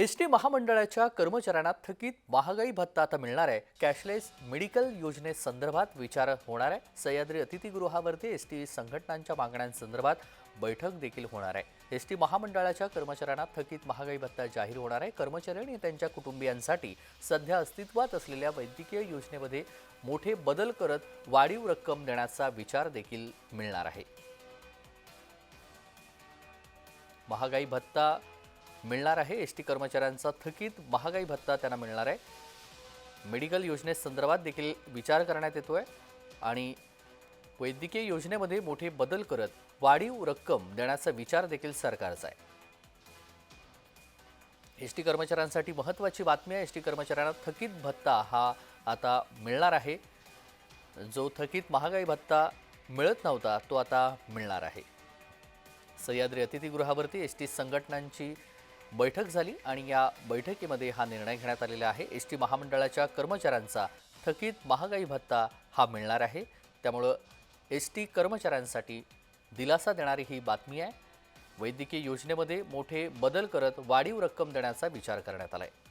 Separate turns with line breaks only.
S T महामंडळाच्या कर्मचाऱ्यांना थकीत महागाई भत्ता आता मिळणार आहे. कॅशलेस मेडिकल योजनेसंदर्भात विचार होणार आहे. सह्याद्री अतिथीगृहावरती एस टी संघटनांच्या मागण्यांसंदर्भात बैठक देखील होणार आहे. एस टी महामंडळाच्या कर्मचाऱ्यांना थकीत महागाई भत्ता जाहीर होणार आहे. कर्मचारी आणि त्यांच्या कुटुंबियांसाठी सध्या अस्तित्वात असलेल्या वैद्यकीय योजनेमध्ये मोठे बदल करत वाढीव रक्कम देण्याचा विचार देखील मिळणार आहे. महागाई भत्ता मिळणार आहे. एस टी कर्मचाऱ्यांचा थकीत महागाई भत्ता त्यांना मिळणार आहे. मेडिकल योजनेसंदर्भात देखील विचार करण्यात येतो आहे आणि वैद्यकीय योजनेमध्ये मोठे बदल करत वाढीव रक्कम देण्याचा विचार देखील सरकारचा आहे. एस टी कर्मचाऱ्यांसाठी महत्त्वाची बातमी आहे. एस टी कर्मचाऱ्यांना थकीत भत्ता हा आता मिळणार आहे. जो थकीत महागाई भत्ता मिळत नव्हता तो आता मिळणार आहे. सह्याद्री अतिथीगृहावरती एस टी संघटनांची बैठक झाली आणि या बैठकीमध्ये हा निर्णय घेण्यात आलेला आहे. एस टी महामंडळाच्या कर्मचाऱ्यांचा थकीत महागाई भत्ता हा मिळणार आहे. त्यामुळं एस टी कर्मचाऱ्यांसाठी दिलासा देणारी ही बातमी आहे. वैद्यकीय योजनेमध्ये मोठे बदल करत वाढीव रक्कम देण्याचा विचार करण्यात आला आहे